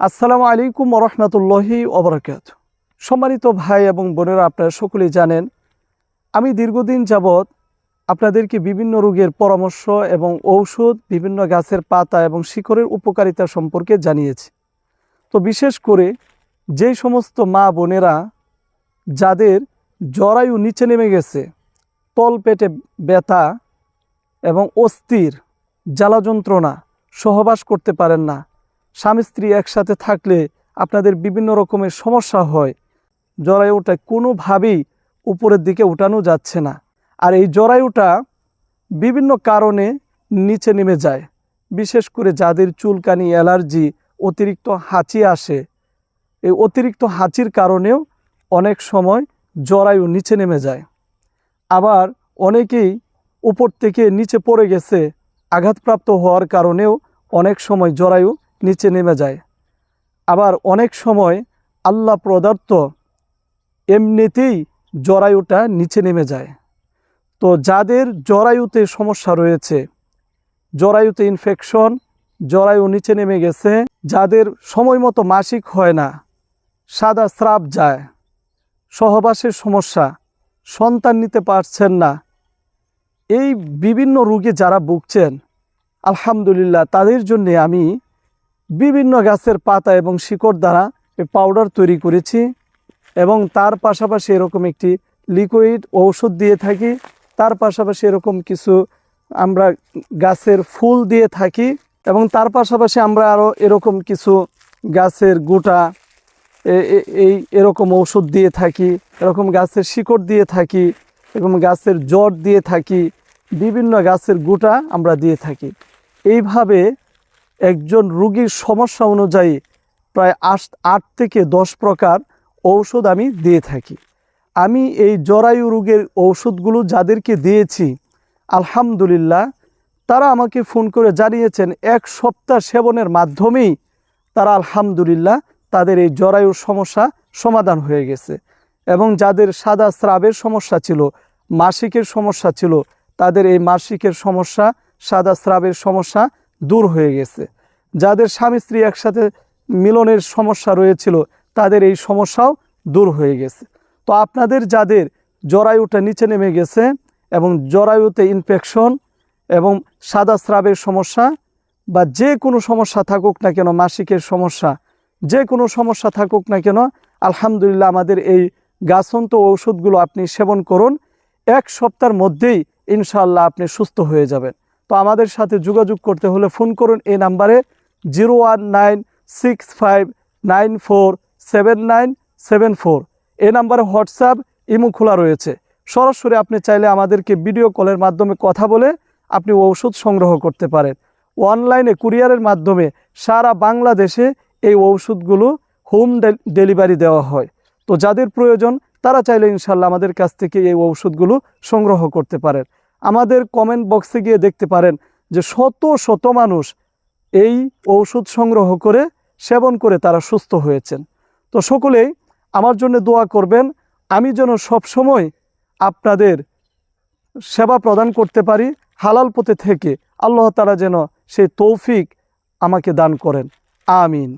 আসসালামু আলাইকুম রহমতুল্লাহি ওবরাকাত সম্মানিত ভাই এবং বোনেরা, আপনারা সকলেই জানেন, আমি দীর্ঘদিন যাবৎ আপনাদেরকে বিভিন্ন রোগের পরামর্শ এবং ঔষধ, বিভিন্ন গাছের পাতা এবং শিকড়ের উপকারিতা সম্পর্কে জানিয়েছি। তো বিশেষ করে যেই সমস্ত মা বোনেরা, যাদের জরায়ু নিচে নেমে গেছে, তল পেটে ব্যথা এবং অস্থির জ্বালা যন্ত্রণা সহবাস করতে পারেন না স্বামী স্ত্রী একসাথে থাকলে আপনাদের বিভিন্ন রকমের সমস্যা হয়। জরায়ুটা কোনোভাবেই উপরের দিকে উঠানো যাচ্ছে না। আর এই জরায়ুটা বিভিন্ন কারণে নিচে নেমে যায়। বিশেষ করে যাদের চুলকানি, অ্যালার্জি, অতিরিক্ত হাঁচি আসে। এই অতিরিক্ত হাঁচির কারণেও অনেক সময় জরায়ু নিচে নেমে যায়। আবার অনেকেই উপর থেকে নিচে পড়ে গেছে, আঘাতপ্রাপ্ত হওয়ার কারণেও অনেক সময় জরায়ু নিচে নেমে যায়। আবার অনেক সময় আল্লাহ প্রদত্ত এমনিতেই জরায়ুটা নিচে নেমে যায়। তো যাদের জরায়ুতে সমস্যা রয়েছে, জরায়ুতে ইনফেকশন জরায়ু নিচে নেমে গেছে, যাদের সময় মতো মাসিক হয় না, সাদা স্রাব যায়, সহবাসের সমস্যা, সন্তান নিতে পারছেন না, এই বিভিন্ন রোগে যারা ভুগছেন, আলহামদুলিল্লাহ তাদের জন্যে আমি বিভিন্ন গাছের পাতা এবং শিকড় দ্বারা পাউডার তৈরি করেছি এবং তার পাশাপাশি এরকম একটি লিকুইড ঔষধ দিয়ে থাকি। তার পাশাপাশি এরকম কিছু আমরা গাছের ফুল দিয়ে থাকি এবং তার পাশাপাশি আমরা আরও এরকম কিছু গাছের গোটা এই এরকম ঔষধ দিয়ে থাকি, এরকম গাছের শিকড় দিয়ে থাকি, এরকম গাছের জট দিয়ে থাকি, বিভিন্ন গাছের গোটা আমরা দিয়ে থাকি। এইভাবে একজন রুগীর সমস্যা অনুযায়ী প্রায় আট আট থেকে দশ প্রকার ঔষধ আমি দিয়ে থাকি। আমি এই জরায়ু রোগের ঔষধগুলো যাদেরকে দিয়েছি, আলহামদুলিল্লাহ, তারা আমাকে ফোন করে জানিয়েছেন, এক সপ্তাহ সেবনের মাধ্যমেই তারা আলহামদুলিল্লাহ তাদের এই জরায়ুর সমস্যা সমাধান হয়ে গেছে। এবং যাদের সাদা স্রাবের সমস্যা ছিল, মাসিকের সমস্যা ছিল, তাদের এই মাসিকের সমস্যা, সাদা স্রাবের সমস্যা দূর হয়ে গেছে। যাদের স্বামী স্ত্রী একসাথে মিলনের সমস্যা রয়েছিল, তাদের এই সমস্যাও দূর হয়ে গেছে। তো আপনাদের যাদের জরায়ুটা নিচে নেমে গেছে এবং জরায়ুতে ইনফেকশন এবং সাদা স্রাবের সমস্যা বা যে কোনো সমস্যা থাকুক না কেন, মাসিকের সমস্যা, যে কোনো সমস্যা থাকুক না কেন, আলহামদুলিল্লাহ আমাদের এই গাছন্ত ঔষধগুলো আপনি সেবন করুন। এক সপ্তাহের মধ্যেই ইনশাআল্লাহ আপনি সুস্থ হয়ে যাবেন। তো আমাদের সাথে যোগাযোগ করতে হলে ফোন করুন এই নাম্বারে zero one nine six five nine four seven nine seven four. এই নাম্বারে হোয়াটসঅ্যাপ, ইমো খোলা রয়েছে। সরাসরি আপনি চাইলে আমাদেরকে ভিডিও কলের মাধ্যমে কথা বলে আপনি ঔষধ সংগ্রহ করতে পারেন। অনলাইনে কুরিয়ারের মাধ্যমে সারা বাংলাদেশে এই ঔষধগুলো হোম ডেলিভারি দেওয়া হয়। তো যাদের প্রয়োজন তারা চাইলে ইনশাল্লাহ আমাদের কাছ থেকে এই ঔষধগুলো সংগ্রহ করতে পারেন। আমাদের কমেন্ট বক্সে গিয়ে দেখতে পারেন যে শত শত মানুষ এই ঔষধ সংগ্রহ করে সেবন করে তারা সুস্থ হয়েছেন। তো সকলেই আমার জন্য দোয়া করবেন, আমি যেন সবসময় আপনাদের সেবা প্রদান করতে পারি, হালাল পথে থেকে। আল্লাহ তারা যেন সেই তৌফিক আমাকে দান করেন। আমিন।